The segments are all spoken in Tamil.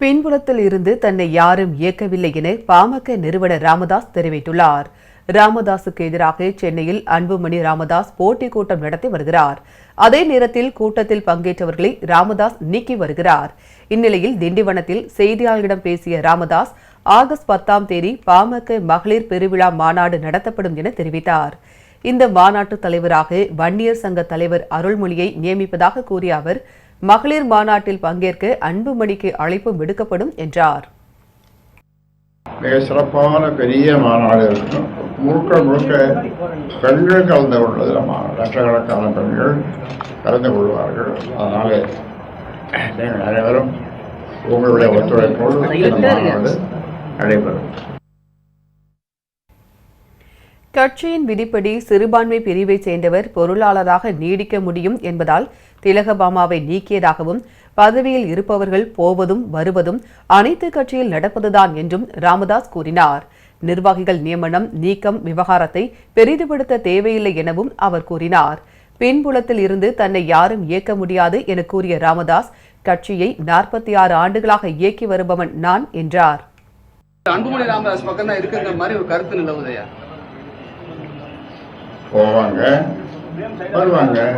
பின்புலத்தில் இருந்து தன்னை யாரும் இயக்கவில்லை என பாமக நிறுவனர் ராமதாஸ் தெரிவித்துள்ளார். ராமதாஸுக்கு எதிராக சென்னையில் அன்புமணி ராமதாஸ் போட்டி கூட்டம் நடத்தி வருகிறார். அதே நேரத்தில் கூட்டத்தில் பங்கேற்றவர்களை ராமதாஸ் நீக்கி வருகிறார். இந்நிலையில் திண்டிவனத்தில் செய்தியாளர்களிடம் பேசிய ராமதாஸ் ஆகஸ்ட் பத்தாம் தேதி பாமக மகளிர் பெருவிழா மாநாடு நடத்தப்படும் என தெரிவித்தார். இந்த மாநாட்டு தலைவராக வன்னியர் சங்க தலைவர் அருள்மொழியை நியமிப்பதாக கூறிய அவர் மகளிர் மாநாட்டில் பங்கேற்க அன்புமணிக்கு அழைப்பு விடுக்கப்படும் என்றார். மிக சிறப்பான பெரிய மாநாடு இருக்கும் முழுக்க முழுக்க பெண்கள் கலந்து கொள்வதில் லட்சக்கணக்கான பெண்கள் கலந்து கொள்வார்கள். அதனால நீங்கள் அனைவரும் உங்களுடைய ஒத்துழைப்போடு நடைபெறும். கட்சியின் விதிப்படி சிறுபான்மை பிரிவைச் சேர்ந்தவர் பொருளாளராக நீடிக்க முடியும் என்பதால் திலகபாமாவை நீக்கியதாகவும் பதவியில் இருப்பவர்கள் போவதும் வருவதும் அனைத்து கட்சியில் நடப்பதுதான் என்றும் ராமதாஸ் கூறினார். நிர்வாகிகள் நியமனம் நீக்கம் விவகாரத்தை பெரிதுபடுத்த தேவையில்லை எனவும் அவர் கூறினார். பின்புலத்தில் இருந்து தன்னை யாரும் இயக்க முடியாது என கூறிய ராமதாஸ் கட்சியை நாற்பத்தி ஆறு ஆண்டுகளாக இயக்கி வருபவன் நான் என்றார். அன்புமணி ராமதாஸ் பக்கம் தான் இருக்குங்கிற மாதிரி ஒரு கருத்து நிலவுதையா போவாங்க. வருவாங்க.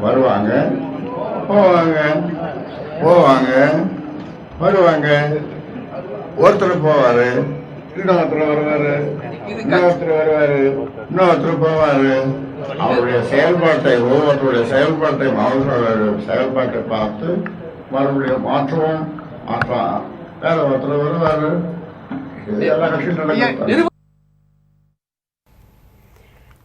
வருவாங்க. போவாங்க. போவாங்க. வருவாங்க. ஒருத்தர் போவாரு. இன்னொருத்தர் வருவாரு. இன்னொருத்தர் வருவாரு. இன்னொருத்தர் போவாரு. அவருடைய செயல்பாட்டை ஒவ்வொருத்தருடைய செயல்பாட்டை அவர்களுடைய செயல்பாட்டை பார்த்து மறுபடியும் மாற்றுவோம். மாற்றலாம் வேற ஒருத்தர் வருவாரு. இதெல்லாம் எல்லா நடக்கும்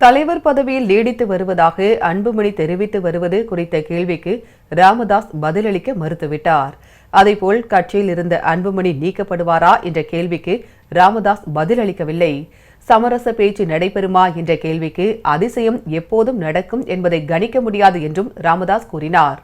தலைவர் பதவியில் நீடித்து வருவதாக அன்புமணி தெரிவித்து வருவது குறித்த கேள்விக்கு ராமதாஸ் பதிலளிக்க மறுத்துவிட்டார். அதேபோல் கட்சியில் இருந்த அன்புமணி நீக்கப்படுவாரா என்ற கேள்விக்கு ராமதாஸ் பதிலளிக்கவில்லை. சமரச பேச்சு நடைபெறுமா என்ற கேள்விக்கு அதிசயம் எப்போதும் நடக்கும் என்பதை கணிக்க முடியாது என்றும் ராமதாஸ் கூறினார்.